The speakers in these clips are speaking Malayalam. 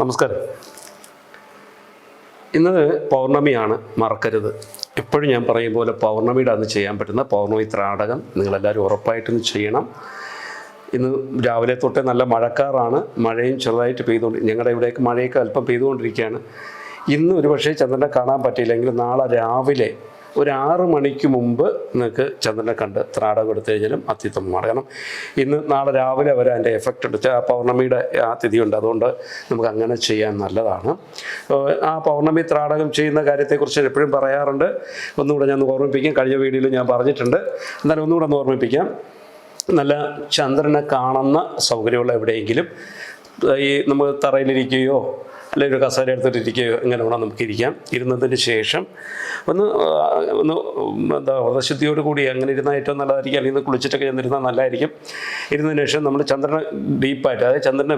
നമസ്കാരം. ഇന്ന് പൗർണമിയാണ് മറക്കരുത്. എപ്പോഴും ഞാൻ പറയും പോലെ പൗർണമിയുടെ അന്ന് ചെയ്യാൻ പറ്റുന്ന പൗർണമി ത്രാടകം നിങ്ങളെല്ലാവരും ഉറപ്പായിട്ടും ചെയ്യണം. ഇന്ന് രാവിലെ തൊട്ടേ നല്ല മഴക്കാറാണ് മഴയും ചെറുതായിട്ട് പെയ്തുകൊണ്ട് ഞങ്ങളുടെ ഇവിടേക്ക് മഴയൊക്കെ അല്പം പെയ്തുകൊണ്ടിരിക്കുകയാണ്. ഇന്ന് ഒരുപക്ഷെ ചന്ദ്രനെ കാണാൻ പറ്റിയില്ലെങ്കിൽ നാളെ രാവിലെ ഒരു ആറ് മണിക്ക് മുമ്പ് നിങ്ങൾക്ക് ചന്ദ്രനെ കണ്ട് ത്രാടകം എടുത്തു കഴിഞ്ഞാലും അത്യുത്തമമാണ് കാരണം ഇന്ന് നാളെ രാവിലെ വരെ അതിന്റെ എഫക്റ്റ് എടുത്ത് ആ പൗർണമിയുടെ ആ തിഥിയുണ്ട് അതുകൊണ്ട് നമുക്ക് അങ്ങനെ ചെയ്യാൻ നല്ലതാണ്. ആ പൗർണമി ത്രാടകം ചെയ്യുന്ന കാര്യത്തെക്കുറിച്ച് എപ്പോഴും പറയാറുണ്ട്. ഒന്നുകൂടെ ഞാൻ ഓർമ്മിപ്പിക്കാം. കഴിഞ്ഞ വീഡിയോയിൽ ഞാൻ പറഞ്ഞിട്ടുണ്ട്. എന്നാലും ഒന്നുകൂടെ ഒന്ന് ഓർമ്മിപ്പിക്കാം. നല്ല ചന്ദ്രനെ കാണുന്ന സൗകര്യമുള്ള എവിടെയെങ്കിലും ഈ നമ്മൾ തറയിലിരിക്കുകയോ അല്ലെങ്കിൽ ഒരു കസേര എടുത്തിട്ട് ഇരിക്കുകയോ ഇങ്ങനെ വേണം നമുക്ക് ഇരിക്കാം. ഇരുന്നതിന് ശേഷം ഒന്ന് ഒന്ന് എന്താ വ്രതശുദ്ധിയോട് കൂടി അങ്ങനെ ഇരുന്നാൽ ഏറ്റവും നല്ലതായിരിക്കും. അല്ലെങ്കിൽ ഒന്ന് കുളിച്ചിട്ടൊക്കെ ചെന്നിരുന്നാൽ നല്ലതായിരിക്കും. ഇരുന്നതിന് ശേഷം നമ്മൾ ചന്ദ്രനെ ഡീപ്പായിട്ട് അതായത് ചന്ദ്രനെ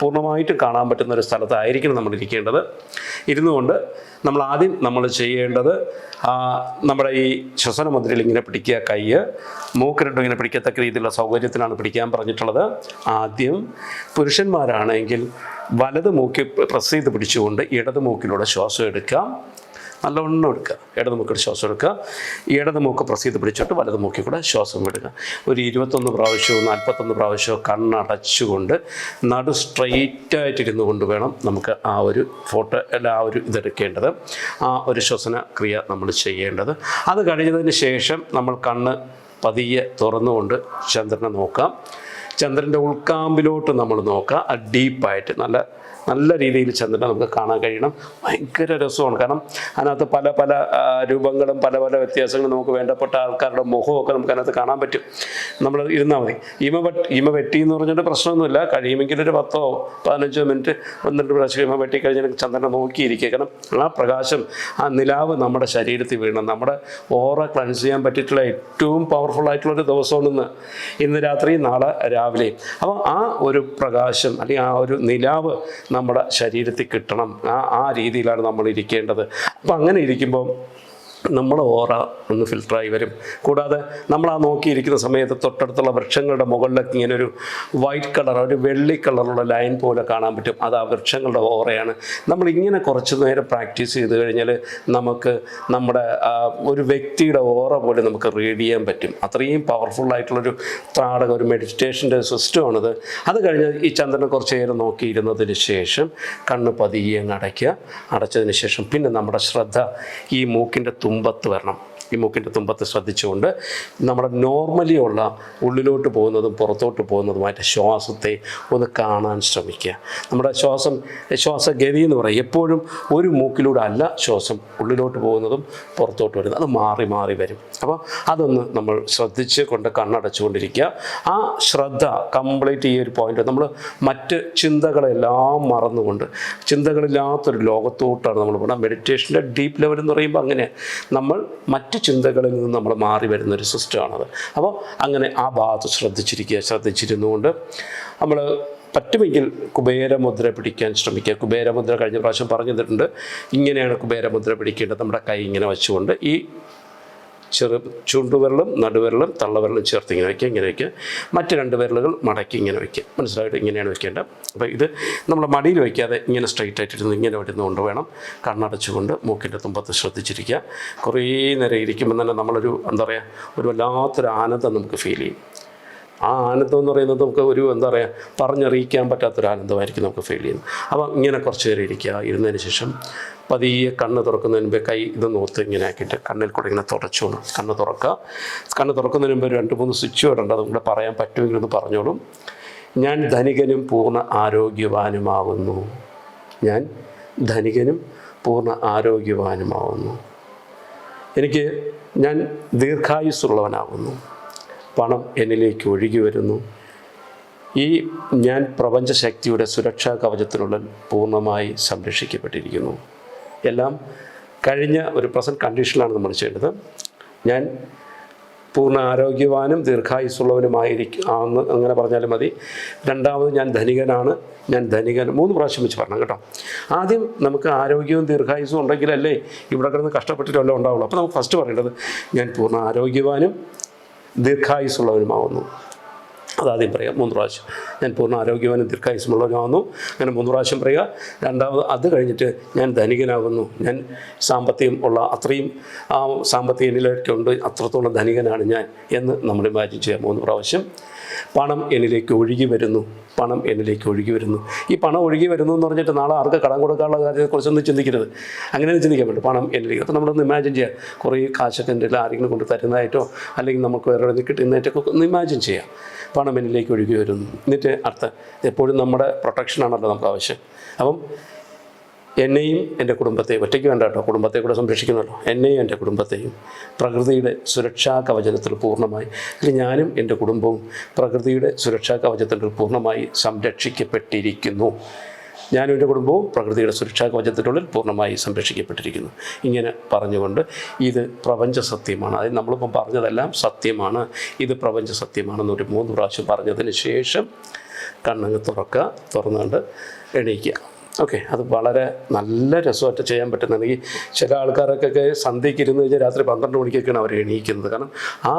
പൂർണമായിട്ട് കാണാൻ പറ്റുന്ന ഒരു സ്ഥലത്തായിരിക്കണം നമ്മൾ ഇരിക്കേണ്ടത്. ഇരുന്നുകൊണ്ട് നമ്മൾ ആദ്യം നമ്മൾ ചെയ്യേണ്ടത് നമ്മുടെ ഈ ശ്വസന മുദ്രയിൽ ഇങ്ങനെ പിടിക്കുക കൈ മൂക്കിരണ്ടും ഇങ്ങനെ പിടിക്കത്തക്ക രീതിയിലുള്ള സൗകര്യത്തിനാണ് പിടിക്കാൻ പറഞ്ഞിട്ടുള്ളത്. ആദ്യം പുരുഷന്മാരാണെങ്കിൽ വലത് മൂക്കി പ്രസ് ചെയ്ത് പിടിച്ചുകൊണ്ട് ഇടത് മൂക്കിലൂടെ ശ്വാസം എടുക്കാം. നല്ലവണ്ണം എടുക്കുക. ഇടത് മൂക്കിൽ ശ്വാസം എടുക്കുക. ഇടത് മൂക്ക് പ്രസ് ചെയ്ത് പിടിച്ചിട്ട് വലത് മൂക്കിൽ കൂടെ ശ്വാസം എടുക്കുക ഒരു ഇരുപത്തൊന്ന് പ്രാവശ്യവും നാൽപ്പത്തൊന്ന് പ്രാവശ്യവും കണ്ണടച്ചുകൊണ്ട് നടു സ്ട്രെയിറ്റ് ആയിട്ടിരുന്നു കൊണ്ട് വേണം നമുക്ക് ആ ഒരു ഫോട്ടോ അല്ല ആ ഒരു ഇതെടുക്കേണ്ടത് ആ ഒരു ശ്വസന ക്രിയ നമ്മൾ ചെയ്യേണ്ടത്. അത് കഴിഞ്ഞതിന് ശേഷം നമ്മൾ കണ്ണ് പതിയെ തുറന്നുകൊണ്ട് ചന്ദ്രനെ നോക്കാം. ചന്ദ്രന്റെ ഉൾക്കാമ്പിലോട്ട് നമ്മൾ നോക്കുക ഡീപ്പായിട്ട് നല്ല നല്ല രീതിയിൽ ചന്ദ്രനെ നമുക്ക് കാണാൻ കഴിയണം. ഭയങ്കര രസമാണ്. കാരണം അതിനകത്ത് പല പല രൂപങ്ങളും പല പല വ്യത്യാസങ്ങളും നമുക്ക് വേണ്ടപ്പെട്ട ആൾക്കാരുടെ മുഖമൊക്കെ നമുക്ക് അതിനകത്ത് കാണാൻ പറ്റും. നമ്മൾ ഇരുന്നാൽ മതി. ഇമ വെട്ട് ഇമ വെട്ടി എന്ന് പറഞ്ഞിട്ട് പ്രശ്നമൊന്നുമില്ല. കഴിയുമെങ്കിൽ ഒരു പത്തോ പതിനഞ്ചോ മിനിറ്റ് പന്ത്രണ്ട് പ്രാവശ്യം ഇമ വെട്ടി കഴിഞ്ഞാൽ ചന്ദ്രനെ നോക്കിയിരിക്കുക. കാരണം ആ പ്രകാശം ആ നിലാവ് നമ്മുടെ ശരീരത്തിൽ വീണം നമ്മുടെ ഓറ ക്ലൻസ് ചെയ്യാൻ പറ്റിയിട്ടുള്ള ഏറ്റവും പവർഫുൾ ആയിട്ടുള്ള ഒരു ദിവസമാണ് ഇന്ന്. ഇന്ന് രാത്രി നാളെ രാവിലെ അപ്പോൾ ആ ഒരു പ്രകാശം അല്ലെങ്കിൽ ആ ഒരു നിലാവ് നമ്മുടെ ശരീരത്തിൽ കിട്ടണം. ആ ആ രീതിയിലാണ് നമ്മൾ ഇരിക്കേണ്ടത്. അപ്പം അങ്ങനെ ഇരിക്കുമ്പോൾ നമ്മുടെ ഓറ ഒന്ന് ഫിൽട്ടറായി വരും. കൂടാതെ നമ്മൾ ആ നോക്കിയിരിക്കുന്ന സമയത്ത് തൊട്ടടുത്തുള്ള വൃക്ഷങ്ങളുടെ മുകളിലൊക്കെ ഇങ്ങനെ ഒരു വൈറ്റ് കളർ ഒരു വെള്ളി കളറുള്ള ലൈൻ പോലെ കാണാൻ പറ്റും. അത് ആ വൃക്ഷങ്ങളുടെ ഓറയാണ്. നമ്മൾ ഇങ്ങനെ കുറച്ച് നേരം പ്രാക്ടീസ് ചെയ്ത് കഴിഞ്ഞാൽ നമുക്ക് നമ്മുടെ ഒരു വ്യക്തിയുടെ ഓറ പോലെ നമുക്ക് റീഡ് ചെയ്യാൻ പറ്റും. അത്രയും പവർഫുൾ ആയിട്ടുള്ളൊരു ത്രാടകം ഒരു മെഡിറ്റേഷന്റെ സിസ്റ്റമാണിത്. അത് കഴിഞ്ഞ് ഈ ചന്ദ്രനെ കുറച്ച് നേരം നോക്കിയിരുന്നതിന് ശേഷം കണ്ണ് പതിയെ അടയ്ക്കുക. അടച്ചതിന് ശേഷം പിന്നെ നമ്മുടെ ശ്രദ്ധ ഈ മൂക്കിന്റെ തുമ്പത്ത് വരണം. ഈ മൂക്കിന്റെ തുമ്പത്ത് ശ്രദ്ധിച്ചുകൊണ്ട് നമ്മുടെ നോർമലി ഉള്ള ഉള്ളിലോട്ട് പോകുന്നതും പുറത്തോട്ട് പോകുന്നതുമായിട്ട് ശ്വാസത്തെ ഒന്ന് കാണാൻ ശ്രമിക്കുക. നമ്മുടെ ശ്വാസം ശ്വാസഗതി എന്ന് പറയും. എപ്പോഴും ഒരു മൂക്കിലൂടെ അല്ല ശ്വാസം ഉള്ളിലോട്ട് പോകുന്നതും പുറത്തോട്ട് വരുന്നത്. അത് മാറി മാറി വരും. അപ്പോൾ അതൊന്ന് നമ്മൾ ശ്രദ്ധിച്ച് കൊണ്ട് കണ്ണടച്ചുകൊണ്ടിരിക്കുക. ആ ശ്രദ്ധ കംപ്ലീറ്റ് ഈ ഒരു പോയിന്റ് നമ്മൾ മറ്റ് ചിന്തകളെല്ലാം മറന്നുകൊണ്ട് ചിന്തകളില്ലാത്തൊരു ലോകത്തോട്ടാണ് നമ്മൾ പോകുന്നത് മെഡിറ്റേഷന്റെ ഡീപ്പ് ലെവൽ എന്ന് പറയുമ്പോൾ അങ്ങനെ നമ്മൾ മറ്റു ചിന്തകളിൽ നിന്ന് നമ്മൾ മാറി വരുന്ന ഒരു സിസ്റ്റമാണത് അപ്പോൾ അങ്ങനെ ആ ഭാഗത്ത് ശ്രദ്ധിച്ചിരിക്കുക ശ്രദ്ധിച്ചിരുന്നുകൊണ്ട് നമ്മൾ പറ്റുമെങ്കിൽ കുബേരമുദ്ര പിടിക്കാൻ ശ്രമിക്കുക. കുബേരമുദ്ര കഴിഞ്ഞ പ്രാവശ്യം പറഞ്ഞു തന്നിട്ടുണ്ട് ഇങ്ങനെയാണ് കുബേരമുദ്ര പിടിക്കേണ്ടത്. നമ്മുടെ കൈ ഇങ്ങനെ വെച്ചുകൊണ്ട് ഈ ചെറു ചൂണ്ടുവിരലും നടുവിരലും തള്ളവിരലും ചേർത്ത് ഇങ്ങനെ വയ്ക്കുക ഇങ്ങനെ വയ്ക്കുക മറ്റ് രണ്ട് വിരലുകൾ മടക്കി ഇങ്ങനെ വയ്ക്കുക മനസ്സിലായിട്ട് ഇങ്ങനെയാണ് വെക്കേണ്ടത്. അപ്പോൾ ഇത് നമ്മൾ മടിയിൽ വയ്ക്കാതെ ഇങ്ങനെ സ്ട്രൈറ്റ് ആയിട്ടിരുന്ന് ഇങ്ങനെ വരുന്നുകൊണ്ട് വേണം കണ്ണടച്ചുകൊണ്ട് മൂക്കിന്റെ തുമ്പത്ത് ശ്രദ്ധിച്ചിരിക്കുക. കുറേ നേരം ഇരിക്കുമ്പോൾ തന്നെ നമ്മളൊരു എന്താ പറയുക ഒരു വല്ലാത്തൊരു ആനന്ദം നമുക്ക് ഫീൽ ചെയ്യും. ആ ആനന്ദം എന്ന് പറയുന്നത് നമുക്ക് ഒരു എന്താ പറയുക പറഞ്ഞറിയിക്കാൻ പറ്റാത്തൊരു ആനന്ദമായിരിക്കും നമുക്ക് ഫീൽ ചെയ്യുന്നത്. അപ്പം ഇങ്ങനെ കുറച്ച് നേരം ഇരിക്കുക. ഇരുന്നതിന് ശേഷം പതിയെ കണ്ണ് തുറക്കുന്നതിന് മുമ്പേ കൈ ഇത് നോത്ത് ഇങ്ങനെ ആക്കിയിട്ട് കണ്ണിൽ കൂടെ ഇങ്ങനെ തുടച്ചോണം കണ്ണ് തുറക്കുക. കണ്ണ് തുറക്കുന്നതിന് മുമ്പ് രണ്ട് മൂന്ന് സ്വിച്ച് ഉണ്ട് അതും കൂടെ പറയാൻ പറ്റുമെങ്കിൽ ഒന്ന് പറഞ്ഞോളും. ഞാൻ ധനികനും പൂർണ ആരോഗ്യവാനുമാവുന്നു. ഞാൻ ധനികനും പൂർണ ആരോഗ്യവാനുമാവുന്നു. എനിക്ക് ഞാൻ ദീർഘായുസ്സുള്ളവനാകുന്നു പണം എന്നിലേക്ക് ഒഴുകി വരുന്നു. ഈ ഞാൻ പ്രപഞ്ചശക്തിയുടെ സുരക്ഷാ കവചത്തിനുള്ളിൽ പൂർണമായി സംരക്ഷിക്കപ്പെട്ടിരിക്കുന്നു. എല്ലാം കഴിഞ്ഞ ഒരു പ്രസന്റ് കണ്ടീഷനിലാണ് നമ്മൾ ചെയ്യേണ്ടത്. ഞാൻ പൂർണ ആരോഗ്യവാനും ദീർഘായുസുള്ളവനുമായിരിക്കും ആന്ന് അങ്ങനെ പറഞ്ഞാലും മതി. രണ്ടാമത് ഞാൻ ധനികനാണ്. ഞാൻ ധനികൻ മൂന്ന് പ്രാവശ്യം വെച്ച് പറഞ്ഞു കേട്ടോ. ആദ്യം നമുക്ക് ആരോഗ്യവും ദീർഘായുസും ഉണ്ടെങ്കിലല്ലേ ഇവിടെ കിടന്ന് കഷ്ടപ്പെട്ടിട്ടല്ലോ ഉണ്ടാവുള്ളൂ. അപ്പോൾ നമുക്ക് ഫസ്റ്റ് പറയേണ്ടത് ഞാൻ പൂർണ ആരോഗ്യവാനും ദീർഘായുസ്സുള്ളവനുമാവുന്നു അതാദ്യം പറയുക മൂന്ന് പ്രാവശ്യം. ഞാൻ പൂർണ ആരോഗ്യവാനും ദീർഘായുസമുള്ളവനാകുന്നു അങ്ങനെ മൂന്ന് പ്രാവശ്യം പറയുക. രണ്ടാമത് അത് കഴിഞ്ഞിട്ട് ഞാൻ ധനികനാകുന്നു. ഞാൻ സാമ്പത്തികം ഉള്ള അത്രയും ആ സാമ്പത്തിക ഉണ്ട്. അത്രത്തോളം ധനികനാണ് ഞാൻ എന്ന് നമ്മൾ ഇമാജിൻ ചെയ്യുക മൂന്ന് പ്രാവശ്യം. പണം എന്നിലേക്ക് ഒഴുകി വരുന്നു. പണം എന്നിലേക്ക് ഒഴുകി വരുന്നു. ഈ പണം ഒഴുകി വരുന്നു എന്ന് പറഞ്ഞിട്ട് നാളെ ആർക്ക് കടം കൊടുക്കാനുള്ള കാര്യത്തെക്കുറിച്ചൊന്നും ചിന്തിക്കരുത്. അങ്ങനെ ചിന്തിക്കാൻ പറ്റും പണം എന്നിലേക്ക്. അപ്പോൾ നമ്മളൊന്ന് ഇമാജിൻ ചെയ്യുക കുറേ കാശൊക്കെ എന്തെങ്കിലും ആരെങ്കിലും കൊണ്ട് തരുന്നതായിട്ടോ അല്ലെങ്കിൽ നമുക്ക് വേറെ കിട്ടുന്നതായിട്ടൊക്കെ ഒന്ന് ഇമാജിൻ ചെയ്യാം. പണം എന്നിലേക്ക് ഒഴുകി വരുന്നു. എന്നിട്ട് അർത്ഥം എപ്പോഴും നമ്മുടെ പ്രൊട്ടക്ഷനാണല്ലോ നമുക്ക് ആവശ്യം. അപ്പം എന്നെയും എന്റെ കുടുംബത്തെയും ഒറ്റയ്ക്ക് വേണ്ട കേട്ടോ കുടുംബത്തെ കൂടെ സംരക്ഷിക്കുന്നല്ലോ എന്നെയും എന്റെ കുടുംബത്തെയും പ്രകൃതിയുടെ സുരക്ഷാ കവചനത്തിൽ പൂർണമായി അല്ലെങ്കിൽ ഞാനും എന്റെ കുടുംബവും പ്രകൃതിയുടെ സുരക്ഷാ കവചത്തിൽ പൂർണമായി സംരക്ഷിക്കപ്പെട്ടിരിക്കുന്നു. ഞാനും എന്റെ കുടുംബവും പ്രകൃതിയുടെ സുരക്ഷാ കവചത്തിനുള്ളിൽ പൂർണമായി സംരക്ഷിക്കപ്പെട്ടിരിക്കുന്നു. ഇങ്ങനെ പറഞ്ഞുകൊണ്ട് ഇത് പ്രപഞ്ച സത്യമാണ്. അതായത് നമ്മളിപ്പം പറഞ്ഞതെല്ലാം സത്യമാണ്. ഇത് പ്രപഞ്ച സത്യമാണെന്ന് ഒരു മൂന്ന് പ്രാവശ്യം പറഞ്ഞതിന് ശേഷം കണ്ണങ്ങ് തുറക്കുക തുറന്നുകൊണ്ട് എണീക്കുക. ഓക്കെ അത് വളരെ നല്ല രസമായിട്ട് ചെയ്യാൻ പറ്റുന്നുണ്ടെങ്കിൽ ചില ആൾക്കാരൊക്കെ സന്ധ്യയ്ക്ക് ഇരുന്ന് കഴിഞ്ഞാൽ രാത്രി പന്ത്രണ്ട് മണിക്കൊക്കെയാണ് അവർ എണീക്കുന്നത്. കാരണം ആ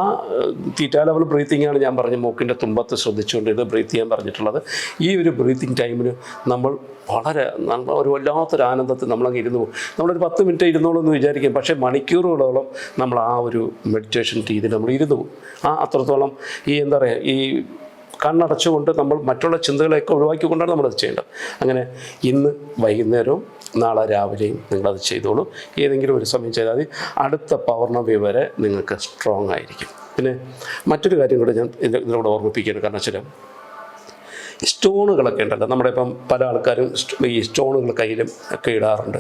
തീറ്റാ ലെവൽ ബ്രീത്തിങ് ആണ് ഞാൻ പറഞ്ഞ മൂക്കിന്റെ തുമ്പത്ത് ശ്രദ്ധിച്ചുകൊണ്ട് ഇത് ബ്രീത്ത് ചെയ്യാൻ പറഞ്ഞിട്ടുള്ളത്. ഈ ഒരു ബ്രീത്തിങ് ടൈമിന് നമ്മൾ വളരെ ഒരു വല്ലാത്തൊരു ആനന്ദത്തിൽ നമ്മളങ്ങ് ഇരുന്നു പോകും. നമ്മളൊരു പത്ത് മിനിറ്റ് ഇരുന്നോളൂ എന്ന് വിചാരിക്കും പക്ഷേ മണിക്കൂറുകളോളം നമ്മൾ ആ ഒരു മെഡിറ്റേഷൻ രീതിയിൽ നമ്മൾ ഇരുന്നു പോകും. ആ അത്രത്തോളം ഈ എന്താ പറയുക ഈ കണ്ണടച്ചുകൊണ്ട് നമ്മൾ മറ്റുള്ള ചിന്തകളെയൊക്കെ ഒഴിവാക്കിക്കൊണ്ടാണ് നമ്മളത് ചെയ്യേണ്ടത്. അങ്ങനെ ഇന്ന് വൈകുന്നേരവും നാളെ രാവിലെയും നിങ്ങളത് ചെയ്തോളൂ. ഏതെങ്കിലും ഒരു സമയം ചെയ്താൽ മതി. അടുത്ത പൗർണമി വരെ നിങ്ങൾക്ക് സ്ട്രോങ് ആയിരിക്കും. പിന്നെ മറ്റൊരു കാര്യം കൂടെ ഞാൻ ഇതിലൂടെ ഓർമ്മിപ്പിക്കുകയാണ്. കാരണം വെച്ചാൽ സ്റ്റോണുകളൊക്കെ ഉണ്ടല്ലോ. നമ്മുടെ ഇപ്പം പല ആൾക്കാരും ഈ സ്റ്റോണുകൾ കയ്യിലും ഒക്കെ ഇടാറുണ്ട്.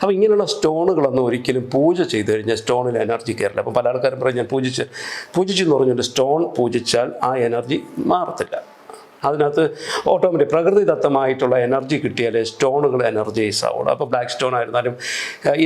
അപ്പോൾ ഇങ്ങനെയുള്ള സ്റ്റോണുകളൊന്നും ഒരിക്കലും പൂജ ചെയ്ത് കഴിഞ്ഞാൽ സ്റ്റോണിൽ എനർജി കയറില്ല. അപ്പം പല ആൾക്കാരും പറയും ഞാൻ പൂജിച്ച് പൂജിച്ചു എന്ന് പറഞ്ഞുകൊണ്ട് സ്റ്റോൺ പൂജിച്ചാൽ ആ എനർജി മാറത്തില്ല. അതിനകത്ത് ഓട്ടോമാറ്റിക് പ്രകൃതിദത്തമായിട്ടുള്ള എനർജി കിട്ടിയാലേ സ്റ്റോണുകൾ എനർജൈസ് ആവുള്ളൂ. അപ്പോൾ ബ്ലാക്ക് സ്റ്റോൺ ആയിരുന്നാലും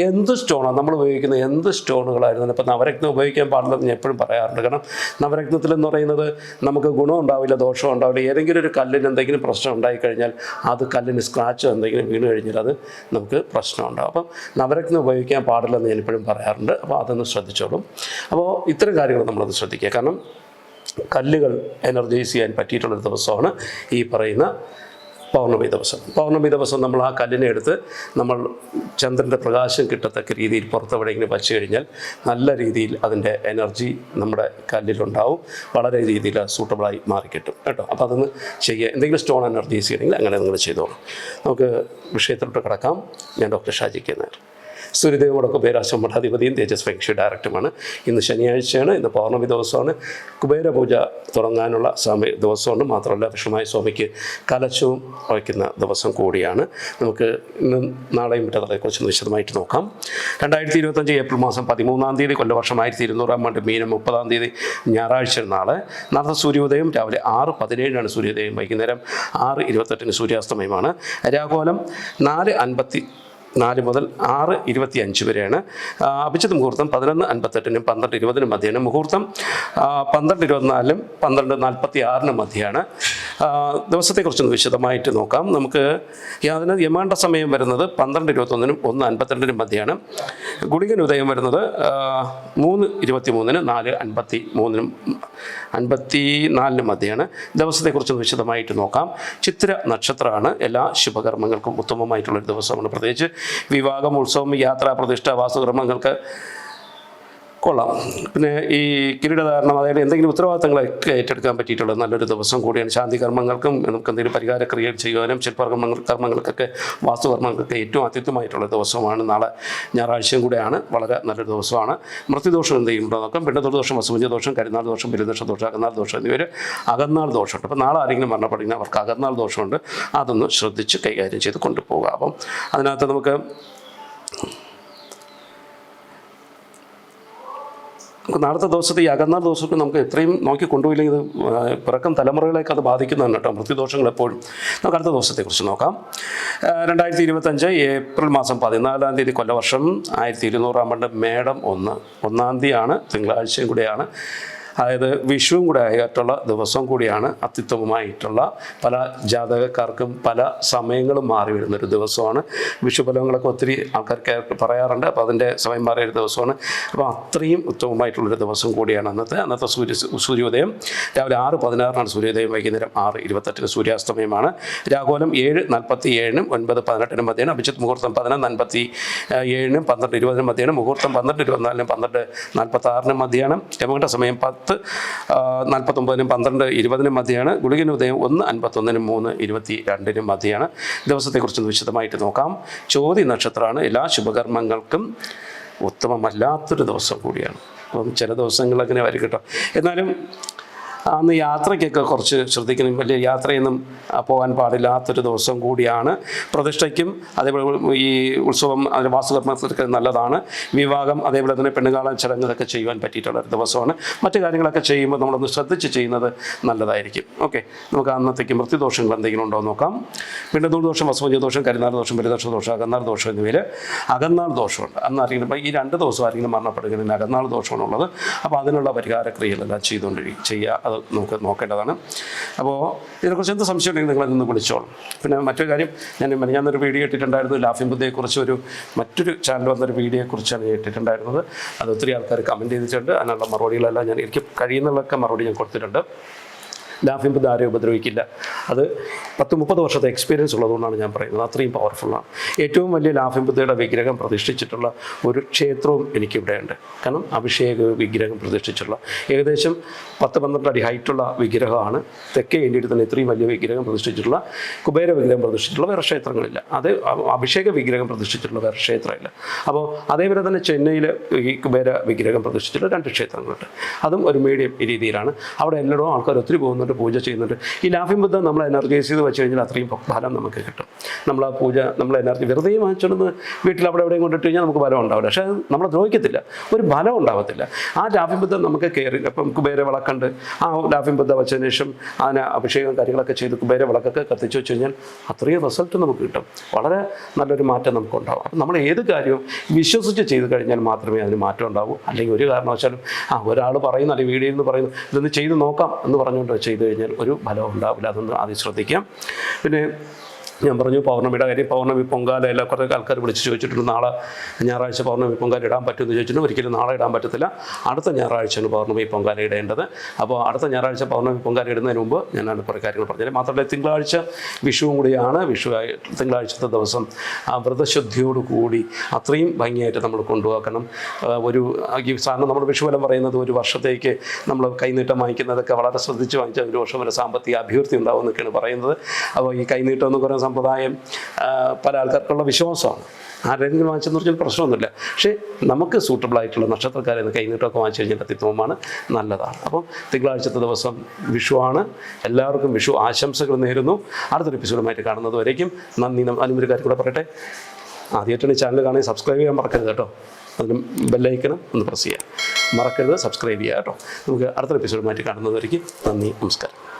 എന്ത് സ്റ്റോണാണ് നമ്മൾ ഉപയോഗിക്കുന്ന എന്ത് സ്റ്റോണുകളായിരുന്നാലും ഇപ്പോൾ നവരത്നം ഉപയോഗിക്കാൻ പാടില്ലെന്ന് ഞാൻ എപ്പോഴും പറയാറുണ്ട്. കാരണം നവരത്നത്തിൽ എന്ന് പറയുന്നത് നമുക്ക് ഗുണം ഉണ്ടാവില്ല ദോഷം ഉണ്ടാവില്ല. ഏതെങ്കിലും ഒരു കല്ലിന് എന്തെങ്കിലും പ്രശ്നം ഉണ്ടായിക്കഴിഞ്ഞാൽ അത് കല്ലിന് സ്ക്രാച്ച് എന്തെങ്കിലും വീണ് കഴിഞ്ഞാൽ അത് നമുക്ക് പ്രശ്നം ഉണ്ടാവും. അപ്പം നവരത്നം ഉപയോഗിക്കാൻ പാടില്ലെന്ന് ഞാൻ എപ്പോഴും പറയാറുണ്ട്. അപ്പോൾ അതൊന്ന് ശ്രദ്ധിച്ചോളും. അപ്പോൾ ഇത്തരം കാര്യങ്ങൾ നമ്മളത് ശ്രദ്ധിക്കുക. കാരണം കല്ലുകൾ എനർജൈസ് ചെയ്യാൻ പറ്റിയിട്ടുള്ളൊരു ദിവസമാണ് ഈ പറയുന്ന പൗർണമി ദിവസം. പൗർണമി ദിവസം നമ്മൾ ആ കല്ലിനെ എടുത്ത് നമ്മൾ ചന്ദ്രന്റെ പ്രകാശം കിട്ടത്തക്ക രീതിയിൽ പുറത്തെവിടെയെങ്കിലും വച്ചു കഴിഞ്ഞാൽ നല്ല രീതിയിൽ അതിന്റെ എനർജി നമ്മുടെ കല്ലിലുണ്ടാവും. വളരെ രീതിയിൽ സൂട്ടബിളായി മാറിക്കിട്ടും. കേട്ടോ? അപ്പോൾ അതൊന്ന് ചെയ്യുക. എന്തെങ്കിലും സ്റ്റോൺ എനർജീസ് ചെയ്യണമെങ്കിൽ അങ്ങനെ നിങ്ങൾ ചെയ്തോളൂ. നമുക്ക് വിഷയത്തിലോട്ട് കിടക്കാം. ഞാൻ ഡോക്ടർ ഷാജി നേരം സൂര്യദേവോടൊക്കെ പേരാശം മഠാധിപതിയും തേജസ് ഡയറക്ടറുമാണ്. ഇന്ന് ശനിയാഴ്ചയാണ് ഇന്ന് പൗർണമി ദിവസമാണ്. കുബേര പൂജ തുടങ്ങാനുള്ള സമയ ദിവസമാണ്. മാത്രമല്ല വിഷ്ണുമായ സ്വാമിക്ക് കലശവും വയ്ക്കുന്ന ദിവസം കൂടിയാണ്. നമുക്ക് ഇന്ന് നാളെയും മറ്റതളെക്കുറിച്ച് വിശദമായിട്ട് നോക്കാം. രണ്ടായിരത്തി ഇരുപത്തഞ്ച് ഏപ്രിൽ മാസം പതിമൂന്നാം തീയതി കൊല്ലവർഷം ആയിരത്തി ഇരുന്നൂറാം ആണ്ട് മീനം മുപ്പതാം തീയതി ഞായറാഴ്ച നാളെ. നടന്ന സൂര്യോദയം രാവിലെ ആറ് പതിനേഴിനാണ് സൂര്യോദയം വൈകുന്നേരം ആറ് ഇരുപത്തെട്ടിന് സൂര്യാസ്തമയമാണ്. രാഘോലം നാല് അൻപത്തി നാല് മുതൽ ആറ് ഇരുപത്തി അഞ്ച് വരെയാണ് അഭിജിത് മുഹൂർത്തം പതിനൊന്ന് അൻപത്തെട്ടിനും പന്ത്രണ്ട് ഇരുപതിനും മധ്യേനും മുഹൂർത്തം പന്ത്രണ്ട് ഇരുപത്തിനാലിനും പന്ത്രണ്ട് നാൽപ്പത്തി ആറിനും മധ്യയാണ് ദിവസത്തെക്കുറിച്ചൊന്ന് വിശദമായിട്ട് നോക്കാം. നമുക്ക് അതിന് യമാണ്ട സമയം വരുന്നത് പന്ത്രണ്ട് ഇരുപത്തൊന്നിനും ഒന്ന് അൻപത്തിരണ്ടിനും മധ്യയാണ്. ഗുളികൻ ഉദയം വരുന്നത് മൂന്ന് ഇരുപത്തി മൂന്നിന് നാല് അൻപത്തി മൂന്നിനും അൻപത്തി നാലിന് മധ്യയാണ് ദിവസത്തെക്കുറിച്ച് വിശദമായിട്ട് നോക്കാം. ചിത്ര നക്ഷത്രമാണ്. എല്ലാ ശുഭകർമ്മങ്ങൾക്കും ഉത്തമമായിട്ടുള്ളൊരു ദിവസമാണ്. പ്രത്യേകിച്ച് വിവാഹം ഉത്സവം യാത്രാ പ്രതിഷ്ഠ വാസ്തുകർമ്മങ്ങൾക്ക് കൊള്ളാം. പിന്നെ ഈ കിരീടധാരണം അതായത് എന്തെങ്കിലും ഉത്തരവാദിത്തങ്ങളൊക്കെ ഏറ്റെടുക്കാൻ പറ്റിയിട്ടുള്ളത് നല്ലൊരു ദിവസം കൂടിയാണ് ശാന്തി കർമ്മങ്ങൾക്കും നമുക്ക് എന്തെങ്കിലും പരിഹാര ചെയ്യുവാനും ശില്പകർമ്മങ്ങൾ കർമ്മങ്ങൾക്കൊക്കെ വാസ്തുകർമ്മങ്ങൾക്കൊക്കെ ഏറ്റവും അത്യുത്തമമായിട്ടുള്ള ദിവസമാണ്. നാളെ ഞായറാഴ്ചയും കൂടെയാണ്. വളരെ നല്ലൊരു ദിവസമാണ്. മൃത്യുദോഷം എന്ത് ചെയ്യുമ്പോൾ നോക്കാം. പിണ്ടദോഷം വസുപഞ്ച ദോഷം കരുനാൾ ദോഷം ബലിദോഷ ദോഷം അകന്നാൾ ദോഷം എന്നിവർ അകന്നാൾ ദോഷമുണ്ട്. അപ്പോൾ നാളെ ആരെങ്കിലും മരണപ്പെടുന്ന അവർക്ക് അകന്നാൾ ദോഷമുണ്ട്. അതൊന്ന് ശ്രദ്ധിച്ച് കൈകാര്യം ചെയ്ത് കൊണ്ടുപോകുക അപ്പം അതിനകത്ത് നമുക്ക് നാളത്തെ ദിവസത്തെ ഈ അകന്നാൾ ദിവസത്തിൽ നമുക്ക് എത്രയും നോക്കി കൊണ്ടുപോയില്ലെങ്കിൽ ഇത് പിറക്കം തലമുറകളേക്ക് അത് ബാധിക്കുന്നതാണ് കേട്ടോ. മൃത്യുദോഷങ്ങൾ എപ്പോഴും. നമുക്ക് അടുത്ത ദിവസത്തെക്കുറിച്ച് നോക്കാം. രണ്ടായിരത്തി ഇരുപത്തഞ്ച് ഏപ്രിൽ മാസം പതിനാലാം തീയതി കൊല്ലവർഷം ആയിരത്തി ഇരുന്നൂറാം ആണ്ട് മേടം ഒന്ന്. ഒന്നാം തീയതിയാണ് തിങ്കളാഴ്ചയും കൂടെയാണ് അതായത് വിഷുവും കൂടെ ആയിട്ടുള്ള ദിവസം കൂടിയാണ് അത്യുത്തമമായിട്ടുള്ള പല ജാതകക്കാർക്കും പല സമയങ്ങളും മാറി വരുന്നൊരു ദിവസമാണ്. വിഷു ഫലങ്ങളൊക്കെ ഒത്തിരി ആൾക്കാർ പറയാറുണ്ട്. അപ്പോൾ അതിന്റെ സമയം മാറിയ ഒരു ദിവസമാണ്. അപ്പോൾ അത്രയും ഉത്തമമായിട്ടുള്ളൊരു ദിവസം കൂടിയാണ് അന്നത്തെ. അന്നത്തെ സൂര്യ സൂര്യോദയം രാവിലെ ആറ് പതിനാറിനാണ് സൂര്യോദയം. വൈകുന്നേരം ആറ് ഇരുപത്തെട്ടിന് സൂര്യാസ്തമയമാണ്. രാഘോലം ഏഴ് നാൽപ്പത്തി ഏഴിനും ഒൻപത് പതിനെട്ടിനും മധ്യേനും. അഭിജിത്ത് മുഹൂർത്തം പതിനൊന്ന് അൻപത്തി ഏഴിനും പന്ത്രണ്ട് ഇരുപതിനും മധ്യേനും. മുഹൂർത്തം പന്ത്രണ്ട് ഇരുപത്തിനാലിനും പന്ത്രണ്ട് നാൽപ്പത്തി ആറിനും മധ്യയാണ് യമകണ്ഠ സമയം ആ, നാൽപ്പത്തൊമ്പതിനും പന്ത്രണ്ട് ഇരുപതിനും മധ്യയാണ്. ഗുളികന് ഉദയം ഒന്ന് അൻപത്തൊന്നിനും മൂന്ന് ഇരുപത്തി രണ്ടിനും മധ്യയാണ്. ദിവസത്തെക്കുറിച്ച് ഒന്ന് വിശദമായിട്ട് നോക്കാം. ചോതി നക്ഷത്രമാണ്. എല്ലാ ശുഭകർമ്മങ്ങൾക്കും ഉത്തമമല്ലാത്തൊരു ദിവസം കൂടിയാണ്. അപ്പം ചില ദിവസങ്ങൾ അങ്ങനെ വരും കേട്ടോ. എന്നാലും അന്ന് യാത്രയ്ക്കൊക്കെ കുറച്ച് ശ്രദ്ധിക്കണം. വലിയ യാത്രയൊന്നും പോകാൻ പാടില്ലാത്തൊരു ദിവസം കൂടിയാണ്. പ്രതിഷ്ഠയ്ക്കും അതേപോലെ ഈ ഉത്സവം അതിന്റെ വാസുകർമ്മത്തിനൊക്കെ നല്ലതാണ്. വിവാഹം അതേപോലെ തന്നെ പെണ്ണുകാല ചടങ്ങുകളൊക്കെ ചെയ്യുവാൻ പറ്റിയിട്ടുള്ള ഒരു ദിവസമാണ്. മറ്റു കാര്യങ്ങളൊക്കെ ചെയ്യുമ്പോൾ നമ്മളൊന്ന് ശ്രദ്ധിച്ച് ചെയ്യുന്നത് നല്ലതായിരിക്കും. ഓക്കെ. നമുക്ക് അന്നത്തേക്ക് മൃത്യുദോഷങ്ങൾ എന്തെങ്കിലും ഉണ്ടോ നോക്കാം. പിന്നെ ദൂർദോഷം വസുവഞ്ച ദോഷം കരിനാൾ ദോഷം പരിദോഷ ദോഷം അകന്നാൾ ദോഷം എന്നിവയിൽ അകന്നാൾ ദോഷമുണ്ട്. അന്ന് ആരെങ്കിലും ഈ രണ്ട് ദിവസം ആരെങ്കിലും മരണപ്പെടുകയാണെങ്കിൽ അകന്നാൾ ദോഷമാണുള്ളത്. അപ്പോൾ അതിനുള്ള പരിഹാര ക്രിയകളെല്ലാം ചെയ്തുകൊണ്ടിരിക്കും ചെയ്യുക. അത് നമുക്ക് നോക്കേണ്ടതാണ്. അപ്പോൾ ഇതിനെക്കുറിച്ച് എന്ത് സംശയം ഉണ്ടെങ്കിൽ നിങ്ങൾ നിന്ന് വിളിച്ചോളും പിന്നെ മറ്റൊരു കാര്യം ഞാൻ ഞാനൊരു വീഡിയോ ഇട്ടിട്ടുണ്ടായിരുന്നു. ലാഫിംഗ് ബുദ്ധയെക്കുറിച്ച് ഒരു മറ്റൊരു ചാനൽ വന്നൊരു വീഡിയോയെക്കുറിച്ചാണ് ഞാൻ ഇട്ടിട്ടുണ്ടായിരുന്നത്. അത് ഒത്തിരി ആൾക്കാർ കമന്റ് ചെയ്തിട്ടുണ്ട്. അതിനുള്ള മറുപടികളെല്ലാം ഞാൻ എനിക്ക് കഴിയുന്നതൊക്കെ മറുപടി ഞാൻ കൊടുത്തിട്ടുണ്ട്. ബുദ്ധ ആരെയും ഉപദ്രവിക്കില്ല. അത് പത്ത് മുപ്പത് വർഷത്തെ എക്സ്പീരിയൻസ് ഉള്ളതുകൊണ്ടാണ് ഞാൻ പറയുന്നത്. അത്രയും പവർഫുള്ളാണ് ഏറ്റവും വലിയ ലാഫിംഗ് ബുദ്ധയുടെ വിഗ്രഹം പ്രതിഷ്ഠിച്ചിട്ടുള്ള ഒരു ക്ഷേത്രവും എനിക്കിവിടെയുണ്ട്. കാരണം അഭിഷേക വിഗ്രഹം പ്രതിഷ്ഠിച്ചിട്ടുള്ള ഏകദേശം പത്ത് പന്ത്രണ്ട് അടി ഹൈറ്റുള്ള വിഗ്രഹമാണ്. തെക്കേ ഇന്ത്യയിൽ തന്നെ ഇത്രയും വലിയ വിഗ്രഹം പ്രതിഷ്ഠിച്ചിട്ടുള്ള കുബേര വിഗ്രഹം പ്രതിഷ്ഠിച്ചിട്ടുള്ള വേറെ ക്ഷേത്രങ്ങളില്ല. അത് അഭിഷേക വിഗ്രഹം പ്രതിഷ്ഠിച്ചിട്ടുള്ള വേറെ ക്ഷേത്രമില്ല. അപ്പോൾ അതേപോലെ തന്നെ ചെന്നൈയിൽ ഈ കുബേര വിഗ്രഹം പ്രതിഷ്ഠിച്ചിട്ടുള്ള രണ്ട് ക്ഷേത്രങ്ങളുണ്ട്. അതും ഒരു മീഡിയം രീതിയിലാണ്. അവിടെ എല്ലായിടവും ആൾക്കാർ ഒത്തിരി പോകുന്നുണ്ട്. പൂജ ചെയ്യുന്നുണ്ട്. ഈ ലാഫിംഗ് ബുദ്ധ നമ്മൾ എനർജൈസ് ചെയ്ത് വെച്ച് കഴിഞ്ഞാൽ അത്രയും ഫലം നമുക്ക് കിട്ടും. നമ്മൾ ആ പൂജ നമ്മൾ എനർജി വെറുതെ വാങ്ങിച്ചുകൊണ്ട് വീട്ടിൽ അവിടെ എവിടെയും കൊണ്ടിട്ട് കഴിഞ്ഞാൽ നമുക്ക് ഫലം ഉണ്ടാവില്ല. പക്ഷേ നമ്മളെ ദ്രോഹിക്കത്തില്ല. ഒരു ഫലം ഉണ്ടാവത്തില്ല. ആ ലാഫിംഗ് ബുദ്ധ നമുക്ക് കയറി അപ്പം കുബേര വിളക്കുണ്ട് ആ ലാഫിംഗ് ബുദ്ധ വെച്ചതിന് ശേഷം അതിന് അഭിഷേകം കാര്യങ്ങളൊക്കെ ചെയ്ത് കുബേര വിളക്കൊക്കെ കത്തിച്ച് വെച്ച് കഴിഞ്ഞാൽ അത്രയും റിസൾട്ട് നമുക്ക് കിട്ടും. വളരെ നല്ലൊരു മാറ്റം നമുക്കുണ്ടാവും. അപ്പം നമ്മൾ ഏത് കാര്യവും വിശ്വസിച്ച് ചെയ്ത് കഴിഞ്ഞാൽ മാത്രമേ അതിന് മാറ്റം ഉണ്ടാവൂ. അല്ലെങ്കിൽ ഒരു കാരണവശാലും ആ ഒരാൾ പറയുന്നു അല്ലെങ്കിൽ വീഡിയോയിൽ നിന്ന് പറയുന്നു ഇതൊന്ന് ചെയ്ത് നോക്കാം എന്ന് പറഞ്ഞുകൊണ്ട് ചെയ്ത് കഴിഞ്ഞാൽ ഒരു ഫലവും ഉണ്ടാവില്ല അതൊന്ന് ആദ്യം ശ്രദ്ധിക്കാം. പിന്നെ ഞാൻ പറഞ്ഞു പൗർണമിയുടെ കാര്യം പൗർണമി പൊങ്കാല എല്ലാം കുറേ ആൾക്കാർ വിളിച്ച് ചോദിച്ചിട്ടുണ്ട്. നാളെ ഞായറാഴ്ച പൗർണമി പൊങ്കാല ഇടാൻ പറ്റുമെന്ന് ചോദിച്ചിട്ടുണ്ട്. ഒരിക്കലും നാളെ ഇടാൻ പറ്റത്തില്ല. അടുത്ത ഞായറാഴ്ചയാണ് പൗർണമി പൊങ്കാല ഇടേണ്ടത്. അപ്പോൾ അടുത്ത ഞായറാഴ്ച പൗർണമി പൊങ്കാല ഇടുന്നതിന് മുമ്പ് ഞാൻ കുറേ കാര്യങ്ങൾ പറഞ്ഞു മാത്രമല്ല തിങ്കളാഴ്ച വിഷുവും കൂടിയാണ്. വിഷു തിങ്കളാഴ്ചത്തെ ദിവസം ആ വ്രതശുദ്ധിയോട് കൂടി അത്രയും ഭംഗിയായിട്ട് നമ്മൾ കൊണ്ടുപോകണം. ഒരു സാധാരണ നമ്മൾ വിഷുവലം പറയുന്നത് ഒരു വർഷത്തേക്ക് നമ്മൾ കൈനീട്ടം വാങ്ങിക്കുന്നതൊക്കെ വളരെ ശ്രദ്ധിച്ച് വാങ്ങിച്ചാൽ ഒരു വർഷം വരെ സാമ്പത്തിക അഭിവൃദ്ധി ഉണ്ടാവും എന്നൊക്കെയാണ് പറയുന്നത്. അപ്പോൾ ഈ കൈനീട്ടം എന്ന് പറയുന്ന സമ്പ്രദായം പല ആൾക്കാർക്കുള്ള വിശ്വാസമാണ്. ആരെങ്കിലും വാങ്ങിച്ചെന്ന് പറഞ്ഞാൽ പ്രശ്നമൊന്നുമില്ല. പക്ഷേ നമുക്ക് സൂട്ടബിൾ ആയിട്ടുള്ള നക്ഷത്രക്കാരെ കൈനീട്ടമൊക്കെ വാങ്ങിച്ചു കഴിഞ്ഞാൽ അത്യുത്തമമാണ് നല്ലതാണ്. അപ്പം തിങ്കളാഴ്ചത്തെ ദിവസം വിഷുവാണ്. എല്ലാവർക്കും വിഷു ആശംസകൾ നേരുന്നു. അടുത്തൊരു എപ്പിസോഡുമായിട്ട് കാണുന്നത് വരേക്കും നന്ദി. അതിനും ഒരു കാര്യം കൂടെ പറയട്ടെ. ആദ്യമായിട്ടാണ് ചാനൽ കാണാൻ സബ്സ്ക്രൈബ് ചെയ്യാൻ മറക്കരുത് കേട്ടോ. അതിന് ബെല്ലൈക്കണം ഒന്ന് പ്രസ് ചെയ്യുക. മറക്കരുത്. സബ്സ്ക്രൈബ് ചെയ്യുക കേട്ടോ. നമുക്ക് അടുത്തൊരു എപ്പിസോഡുമായിട്ട് കാണുന്നത് വരേക്കും. നന്ദി. നമസ്കാരം.